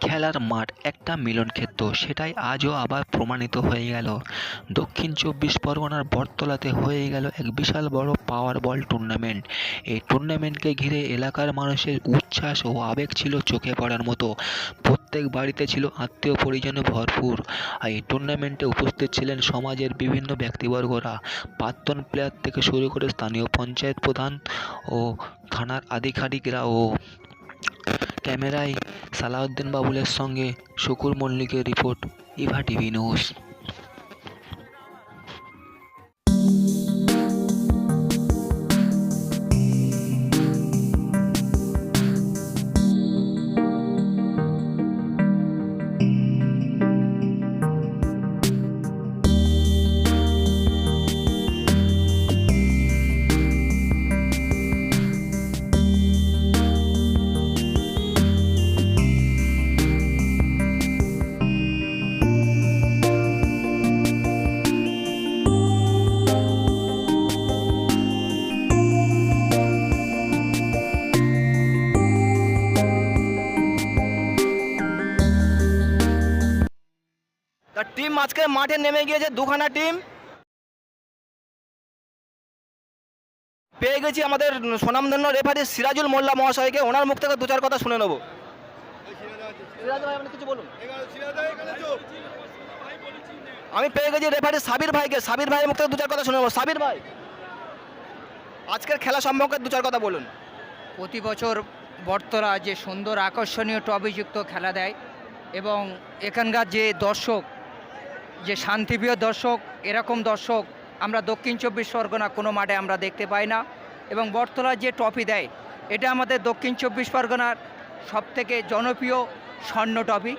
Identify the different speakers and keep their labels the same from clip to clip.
Speaker 1: খেলার মাঠ একটা মিলনক্ষেত্র সেটাই আজও আবার প্রমাণিত হয়ে গেল। দক্ষিণ চব্বিশ পরগনার বটতলাতে হয়ে গেল এক বিশাল বড় পাওয়ার বল টুর্নামেন্ট এই টুর্নামেন্টকে ঘিরে এলাকার মানুষের উচ্ছ্বাস ও আবেগ ছিল চোখে পড়ার মতো। প্রত্যেক বাড়িতে ছিল আত্মীয় পরিজনে ভরপুর। আর এই টুর্নামেন্টে উপস্থিত ছিলেন সমাজের বিভিন্ন ব্যক্তিবর্গরা। প্রাক্তন প্লেয়ার থেকে শুরু করে স্থানীয় পঞ্চায়েত প্রধান ও থানার আধিকারিকরা ও ক্যামেরায় সালাউদ্দিন বাবুলের সঙ্গে শুকুর মল্লিকের রিপোর্ট ইভা টিভি নিউজ।
Speaker 2: তার টিম আজকে মাঠে নেমে গিয়েছে, দুখানা টিম। পেয়ে গেছি আমাদের স্বনামধন্য রেফারি সিরাজুল মোল্লা মহাশয়কে, ওনার মুখ থেকে দু চার কথা শুনে নেব। আমি পেয়ে গেছি রেফারি সাবির ভাইকে, সাবির ভাইয়ের মুখ থেকে দু চার কথা শুনে নেব। সাবির ভাই, আজকের খেলা সম্পর্কে দু চার কথা বলুন।
Speaker 3: প্রতি বছর বর্তরা যে সুন্দর আকর্ষণীয় ট্রফিযুক্ত খেলা দেয়, এবং এখানকার যে দর্শক যে শান্তিপ্রিয় দর্শক, এরকম দর্শক আমরা দক্ষিণ চব্বিশ পরগনা কোনো মাঠে আমরা দেখতে পাই না এবং বটতলার যে ট্রফি দেয়, এটা আমাদের দক্ষিণ চব্বিশ পরগনার সবথেকে জনপ্রিয় স্বর্ণ ট্রফি।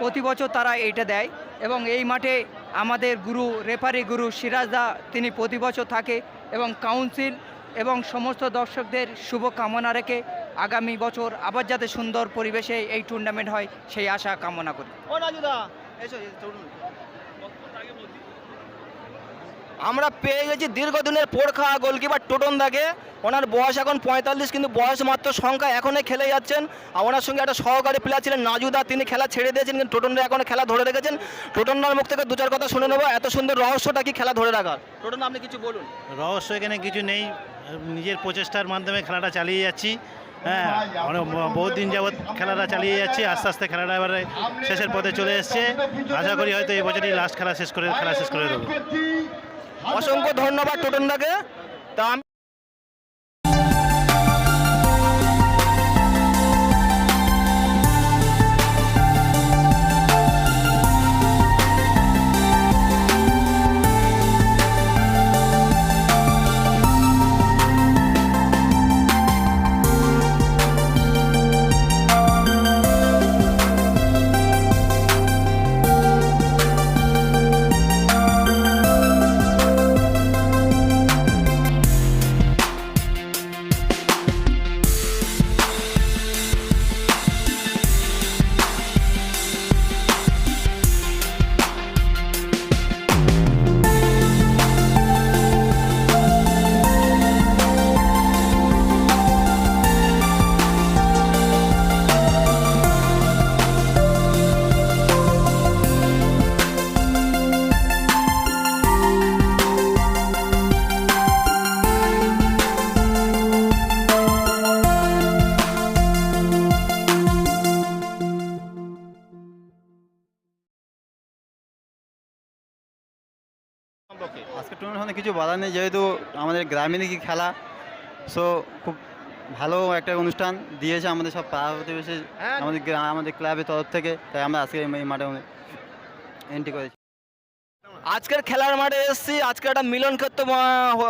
Speaker 3: প্রতি বছর তারা এইটা দেয় এবং এই মাঠে আমাদের গুরু, রেফারি গুরু সিরাজদা, তিনি প্রতি বছর থাকে এবং কাউন্সিল এবং সমস্ত দর্শকদের শুভ কামনা রেখে আগামী বছর আবার যাতে সুন্দর পরিবেশে এই টুর্নামেন্ট হয়, সেই আশা কামনা করি
Speaker 2: ও রাজুদা এসো এসো, চলুন। আমরা পেয়ে গেছি দীর্ঘদিনের পোড়খা গোলকিপার টোটন দাকে ওনার বয়স এখন পঁয়তাল্লিশ, কিন্তু বয়স মাত্র সংখ্যা এখনই খেলে যাচ্ছেন। আর ওনার সঙ্গে একটা সহকারী প্লেয়ার ছিলেন নাজুদা, তিনি খেলা ছেড়ে দিয়েছেন, কিন্তু টোটনরা এখন খেলা ধরে রেখেছেন। টোটনদার মুখ থেকে দু চার কথা শুনে নেব, এত সুন্দর রহস্যটা কি খেলা ধরে রাখার? টোটন আপনি কিছু বলুন।
Speaker 4: রহস্য এখানে কিছু নেই। নিজের প্রচেষ্টার মাধ্যমে খেলাটা চালিয়ে যাচ্ছি। হ্যাঁ অনেক বহুত দিন যাবৎ খেলাটা চালিয়ে যাচ্ছি। আস্তে আস্তে খেলাটা এবারে শেষের পথে চলে এসছে। আশা করি হয়তো এই বছরই লাস্ট খেলা শেষ করে, খেলা শেষ করে দেবো।
Speaker 2: অসংখ্য ধন্যবাদ টোটন দাকে তা
Speaker 5: টুর্নামেন্ট কিছু বলার নেই যেহেতু আমাদের গ্রামীণ কি খেলা। সো খুব ভালো একটা অনুষ্ঠান দিয়েছে আমাদের সব পাড়া প্রতিবেশী
Speaker 2: হ্যাঁ।
Speaker 5: আমাদের আমাদের ক্লাবের তরফ থেকে। তাই আমরা আজকে এই মাঠে এন্ট্রি করেছি।
Speaker 2: আজকের খেলার মাঠে এসেছি আজকে একটা মিলন ক্ষেত্র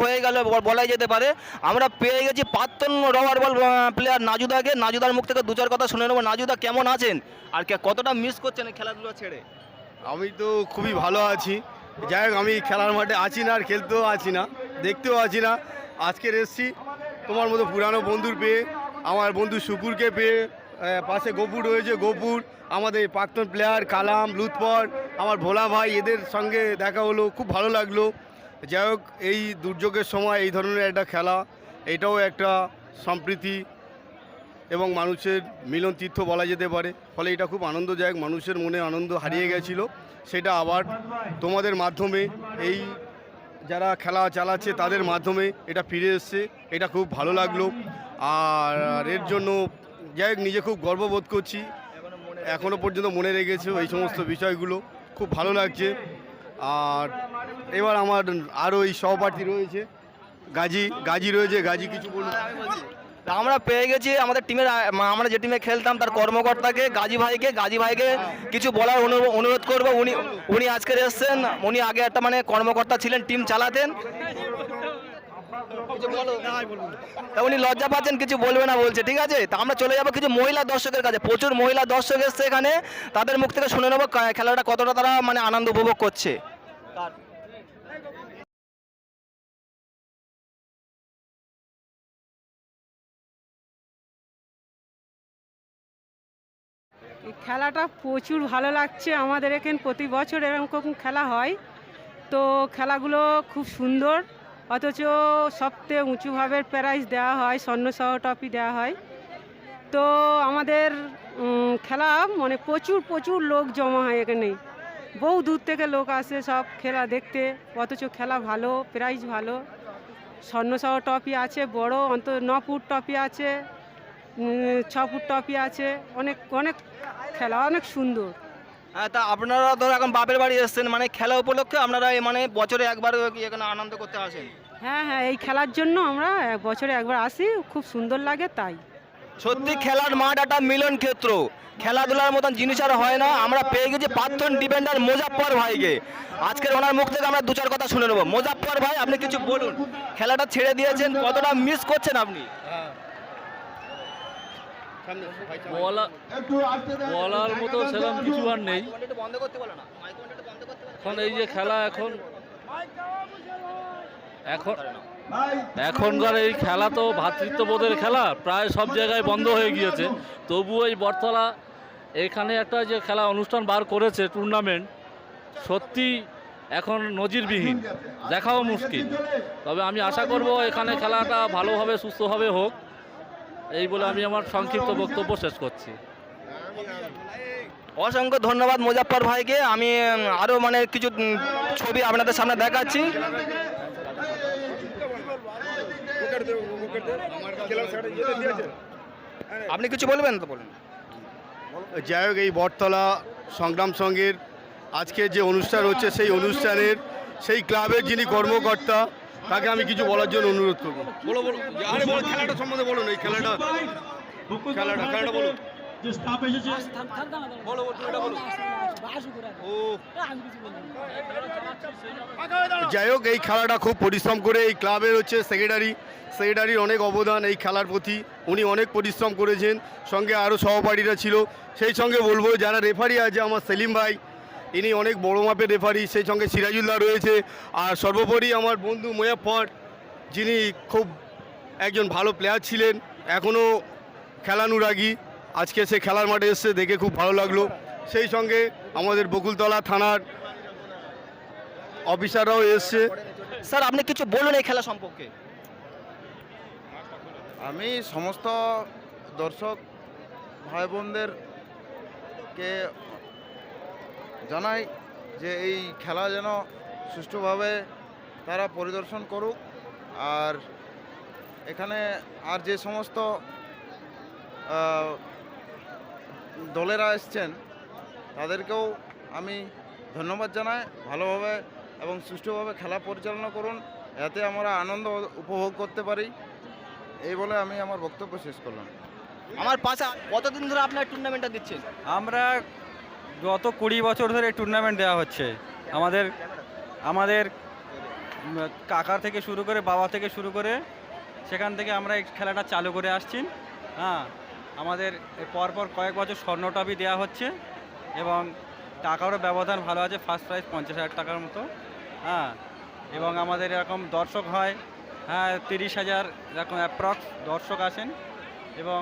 Speaker 2: হয়ে গেল বলাই যেতে পারে। আমরা পেয়ে গেছি প্রাক্তন রবার বল প্লেয়ার নাজুদাকে। নাজুদার মুখ থেকে দু চার কথা শুনে নেব। নাজুদা কেমন আছেন? আর কতটা মিস করছেন খেলাধুলো ছেড়ে?
Speaker 6: আমি তো খুবই ভালো আছি। যাই হোক, আমি খেলার মাঠে আছি না আর খেলতেও আছি না, দেখতেও আছি না। আজকের এসছি তোমার মতো পুরানো বন্ধুর পেয়ে, আমার বন্ধু শুকুরকে পেয়ে পাশে গোপুর রয়েছে, গোপুর, আমাদের প্রাক্তন প্লেয়ার কালাম লুৎপর আমার ভোলা ভাই, এদের সঙ্গে দেখা হলো, খুব ভালো লাগল। যাই হোক, এই দুর্যোগের সময় এই ধরনের একটা খেলা, এটাও একটা সম্প্রীতি এবং মানুষের মিলন তীর্থ বলা যেতে পারে, ফলে এটা খুব আনন্দদায়ক, মানুষের মনে আনন্দ হারিয়ে গেছিল। সেটা আবার তোমাদের মাধ্যমে, এই যারা খেলা চালাচ্ছে তাদের মাধ্যমে এটা ফিরে এসছে। এটা খুব ভালো লাগল। আর এর জন্য যাই নিজে খুব গর্ববোধ করছি। এখনও পর্যন্ত মনে রেখেছে এই সমস্ত বিষয়গুলো। খুব ভালো লাগছে। আর এবার আমার আরও এই সহপাঠী রয়েছে। গাজী গাজী রয়েছে। গাজী, কিছু বলুন।
Speaker 2: আমরা পেয়ে গেছি আমাদের টিমের আমরা যে টিমে খেলতাম তার কর্মকর্তাকে, গাজী ভাইকে গাজী ভাইকে কিছু বলার অনুরো- অনুরোধ করব। উনি উনি আজকের এসছেন। উনি আগে একটা মানে কর্মকর্তা ছিলেন টিম চালাতেন। উনি লজ্জা পাচ্ছেন, কিছু বলবে না বলছে, ঠিক আছে? তা আমরা চলে যাব কিছু মহিলা দর্শকের কাছে। প্রচুর মহিলা দর্শক এসছে এখানে। তাদের মুখ থেকে শুনে নেব খেলাটা কতটা তারা মানে আনন্দ উপভোগ করছে।
Speaker 7: খেলাটা প্রচুর ভালো লাগছে আমাদের এখানে প্রতি বছর এরকম খেলা হয়। তো খেলাগুলো খুব সুন্দর, অথচ সবথেকে উঁচুভাবে প্রাইজ দেওয়া হয় স্বর্ণসহ ট্রফি দেওয়া হয়। তো আমাদের খেলা মানে প্রচুর প্রচুর লোক জমা হয় এখানে। বহু দূর থেকে লোক আসে সব খেলা দেখতে, অথচ খেলা ভালো প্রাইজ ভালো। স্বর্ণসহ ট্রফি আছে, বড় অন্ত ন ফুট ট্রফি আছে ছ ফুট ট্রফি আছে, অনেক অনেক খেলা অনেক সুন্দর।
Speaker 2: হ্যাঁ তা আপনারা ধরো এখন বাপের বাড়ি এসছেন মানে খেলা উপলক্ষে আপনারা মানে বছরে একবার কি এখানে আনন্দ করতে আসেন?
Speaker 7: হ্যাঁ হ্যাঁ এই খেলার জন্য আমরা এক বছরে একবার আসি খুব সুন্দর লাগে তাই।
Speaker 2: সত্যি খেলার মাঠ একটা মিলন ক্ষেত্র। খেলাধুলার মতন জিনিস আর হয় না আমরা পেয়ে গেছি প্রাক্তন ডিফেন্ডার মোজাফফর ভাইকে। আজকের ওনার মুখ থেকে আমরা দু চার কথা শুনে নেব। মোজাফফর ভাই আপনি কিছু বলুন খেলাটা ছেড়ে দিয়েছেন কতটা মিস করছেন আপনি?
Speaker 4: বলা বলার মতো সেরকম কিছু আর নেই। এখন এই যে খেলা এখন এখন এখনকার এই খেলা তো ভ্রাতৃত্ববোধের খেলা, প্রায় সব জায়গায় বন্ধ হয়ে গিয়েছে। তবুও এই বটতলা এখানে একটা যে খেলা অনুষ্ঠান বার করেছে টুর্নামেন্ট সত্যি এখন নজিরবিহীন। দেখাও মুশকিল। তবে আমি আশা করব এখানে খেলাটা ভালোভাবে, সুস্থভাবে হোক। এই বলে আমি আমার সংক্ষিপ্ত বক্তব্য শেষ করছি।
Speaker 2: অসংখ্য ধন্যবাদ মোজাফফর ভাইকে। আমি উম, আরও মানে কিছু ছবি আপনাদের সামনে দেখাচ্ছি। আপনি কিছু বলবেন তো বলুন।
Speaker 6: যাই হোক এই বটতলা সংগ্রাম সংঘের আজকে যে অনুষ্ঠান হচ্ছে সেই অনুষ্ঠানের সেই ক্লাবের যিনি কর্মকর্তা তাকে আমি কিছু বলার জন্য অনুরোধ করব। বলো বলো আরে বলো খেলাটা সম্বন্ধে বলুন এই খেলাটা খেলাটা খেলাটা বলুন। যাই হোক এই খেলাটা খুব পরিশ্রম করে এই ক্লাবের হচ্ছে সেক্রেটারি সেক্রেটারির অনেক অবদান এই খেলার প্রতি। উনি অনেক পরিশ্রম করেছেন সঙ্গে আরও সহপাঠীরা ছিল। সেই সঙ্গে বলব যারা রেফারি আছে আমার সেলিম ভাই ইনি অনেক বড় মাপের রেফারি সেই সঙ্গে সিরাজুল্লাহ রয়েছে। আর সর্বোপরি আমার বন্ধু মোয়াফর যিনি খুব একজন ভালো প্লেয়ার ছিলেন এখনও খেলানুরাগী। আজকে সে খেলার মাঠে এসছে দেখে খুব ভালো লাগল। সেই সঙ্গে আমাদের বকুলতলা থানার অফিসাররাও এসছে।
Speaker 2: স্যার আপনি কিছু বলুন এই খেলা সম্পর্কে।
Speaker 8: আমি সমস্ত দর্শক ভাই বোনদেরকে জানাই যে এই খেলা যেন সুষ্ঠুভাবে তারা পরিদর্শন করুক। আর এখানে আর যে সমস্ত দলেরা এসছেন তাদেরকেও আমি ধন্যবাদ জানাই। ভালোভাবে এবং সুষ্ঠুভাবে খেলা পরিচালনা করুন। এতে আমরা আনন্দ উপভোগ করতে পারি। এই বলে আমি আমার বক্তব্য শেষ করলাম।
Speaker 2: আমার পাশে কতদিন ধরে আপনার টুর্নামেন্টটা দিচ্ছেন?
Speaker 9: আমরা গত কুড়ি বছর ধরে টুর্নামেন্ট দেওয়া হচ্ছে। আমাদের আমাদের কাকার থেকে শুরু করে বাবা থেকে শুরু করে সেখান থেকে আমরা এই খেলাটা চালু করে আসছি। হ্যাঁ আমাদের পরপর কয়েক বছর স্বর্ণ ট্রফি দেওয়া হচ্ছে এবং টাকারও ব্যবধান ভালো আছে ফার্স্ট প্রাইজ পঞ্চাশ হাজার টাকার মতো। হ্যাঁ এবং আমাদের এরকম দর্শক হয় হ্যাঁ তিরিশ হাজার এরকম অ্যাপ্রক্স দর্শক আসেন এবং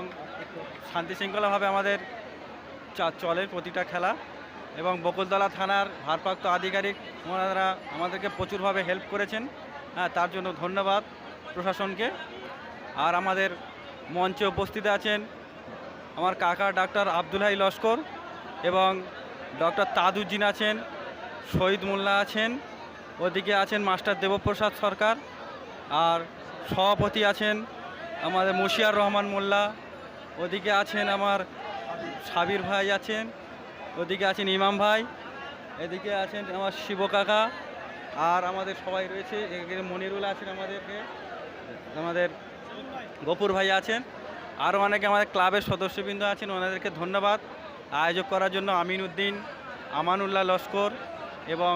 Speaker 9: শান্তি শৃঙ্খলাভাবে আমাদের চলে প্রতিটা খেলা এবং বকুলতলা থানার ভারপ্রাপ্ত আধিকারিক ওনারা আমাদেরকে প্রচুরভাবে হেল্প করেছেন। হ্যাঁ তার জন্য ধন্যবাদ প্রশাসনকে। আর আমাদের মঞ্চে উপস্থিত আছেন আমার কাকা ডাক্তার আব্দুল হাই লস্কর এবং ডক্টর তাজউদ্দিন আছেন, শহীদ মোল্লা আছেন, ওদিকে আছেন মাস্টার দেবপ্রসাদ সরকার আর সভাপতি আছেন আমাদের মুশিয়ার রহমান মোল্লা, ওদিকে আছেন আমার সাবির ভাই আছেন, ওদিকে আছেন ইমাম ভাই, এদিকে আছেন আমার শিব কাকা, আর আমাদের সবাই রয়েছে, এদিকে মনিরুল আছেন আমাদেরকে, আমাদের গপুর ভাই আছেন আরও অনেকে আমাদের ক্লাবের সদস্যবৃন্দ আছেন, ওনাদেরকে ধন্যবাদ। আয়োজক করার জন্য আমিন উদ্দিন আমানুল্লাহ লস্কর এবং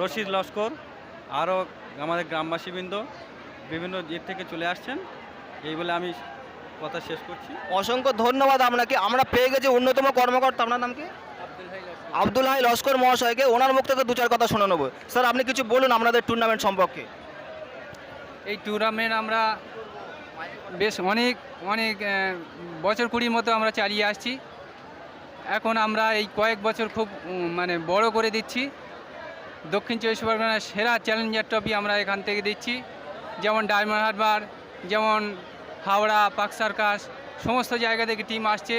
Speaker 9: রশিদ লস্কর আরও আমাদের গ্রামবাসীবৃন্দ বিভিন্ন দিক থেকে চলে আসছেন। এই বলে আমি কথা শেষ করছি।
Speaker 2: অসংখ্য ধন্যবাদ আপনাকে। আমরা পেয়ে গেছি অন্যতম কর্মকর্তা। আপনার নাম কি? আব্দুল হাই লস্কর। মহাশয়কে ওনার মুখ থেকে দু চার কথা শুনে নেব। স্যার আপনি কিছু বলুন আপনাদের টুর্নামেন্ট সম্পর্কে।
Speaker 10: এই টুর্নামেন্ট আমরা বেশ অনেক অনেক বছর কুড়ির মতো আমরা চালিয়ে আসছি। এখন আমরা এই কয়েক বছর খুব মানে বড় করে দিচ্ছি। দক্ষিণ চব্বিশ পরগনার সেরা চ্যালেঞ্জার ট্রফি আমরা এখান থেকে দিচ্ছি। যেমন ডায়মন্ড হারবার যেমন হাওড়া, পাক সার্কাস, সমস্ত জায়গা থেকে টিম আসছে।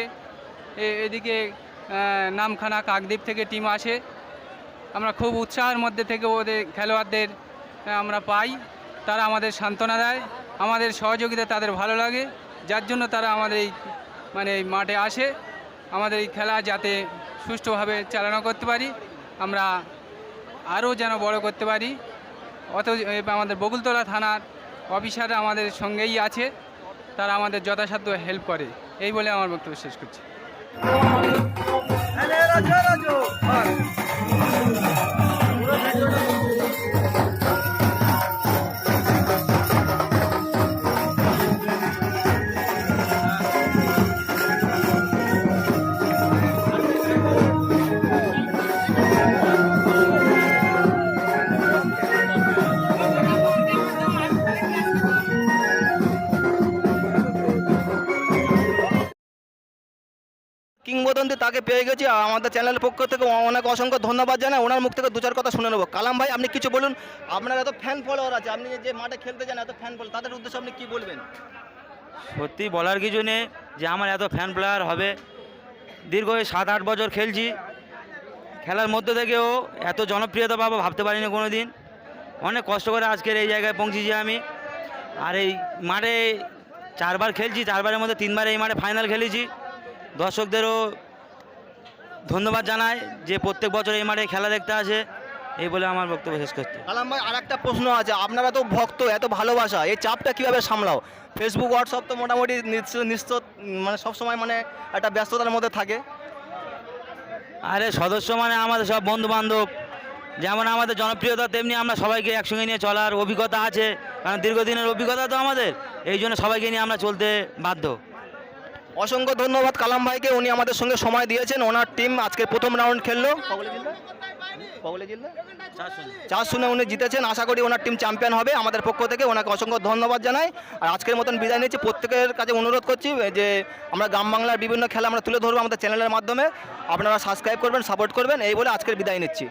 Speaker 10: এদিকে নামখানা, কাকদ্বীপ থেকে টিম আসে। আমরা খুব উৎসাহের মধ্যে থেকে ওদের খেলোয়াড়দের আমরা পাই। তারা আমাদের সান্ত্বনা দেয়। আমাদের সহযোগিতা তাদের ভালো লাগে। যার জন্য তারা আমাদের এই মানে এই মাঠে আসে। আমাদের এই খেলা যাতে সুষ্ঠুভাবে চালনা করতে পারি। আমরা আরও যেন বড় করতে পারি। অত আমাদের বকুলতলা থানার অফিসার আমাদের সঙ্গেই আছে। তারা আমাদের যথাসাধ্য হেল্প করে। এই বলে আমার বক্তব্য শেষ করছি।
Speaker 2: তাকে পেয়ে গেছি আমাদের চ্যানেলের পক্ষ থেকে অনেক অসংখ্য ধন্যবাদ জানাই। ওনার মুখ থেকে দু চার কথা শুনে নেব। কালাম ভাই, আপনি কিছু বলুন। আপনার এত ফ্যান ফলোয়ার আছে, আপনি যে মাঠে খেলতে যান, এত ফ্যান ফলো তাদের উদ্দেশ্যে আপনি কি বলবেন?
Speaker 11: সত্যি বলার কিছু নেই যে আমার এত ফ্যান প্লেয়ার হবে। দীর্ঘ সাত আট বছর খেলছি। খেলার মধ্যে থেকেও এত জনপ্রিয়তা পাবো ভাবতে পারিনি কোনো দিন অনেক কষ্ট করে আজকের এই জায়গায় পৌঁছেছি আমি। আর এই মাঠে চারবার খেলছি, চারবারের মধ্যে তিনবার এই মাঠে ফাইনাল খেলেছি। দর্শকদেরও ধন্যবাদ জানাই যে প্রত্যেক বছর এই মাঠে খেলা দেখতে আসে। এই বলে আমার বক্তব্য শেষ করছি।
Speaker 2: কালাম ভাই আর একটা প্রশ্ন আছে। আপনারা তো ভক্ত এত ভালোবাসা এই চাপটা কীভাবে সামলাও? ফেসবুক হোয়াটসঅ্যাপ তো মোটামুটি নিশ্চয় মানে সবসময় মানে একটা ব্যস্ততার মধ্যে থাকে।
Speaker 11: আরে সদস্য মানে আমাদের সব বন্ধু বান্ধব যেমন আমাদের জনপ্রিয়তা তেমনি আমরা সবাইকে একসঙ্গে নিয়ে চলার অভিজ্ঞতা আছে। কারণ দীর্ঘদিনের অভিজ্ঞতা তো আমাদের। এই জন্য সবাইকে নিয়ে আমরা চলতে বাধ্য।
Speaker 2: অসংখ্য ধন্যবাদ কালাম ভাইকে উনি আমাদের সঙ্গে সময় দিয়েছেন। ওনার টিম আজকে প্রথম রাউন্ড খেললো। চার শূন্য। উনি জিতেছেন। আশা করি ওনার টিম চ্যাম্পিয়ন হবে। আমাদের পক্ষ থেকে ওনাকে অসংখ্য ধন্যবাদ জানাই। আর আজকের মতন বিদায় নিচ্ছি। প্রত্যেকের কাছে অনুরোধ করছি যে আমরা গ্রাম বাংলার বিভিন্ন খেলা আমরা তুলে ধরবো আমাদের চ্যানেলের মাধ্যমে। আপনারা সাবস্ক্রাইব করবেন সাপোর্ট করবেন। এই বলে আজকের বিদায় নিচ্ছি।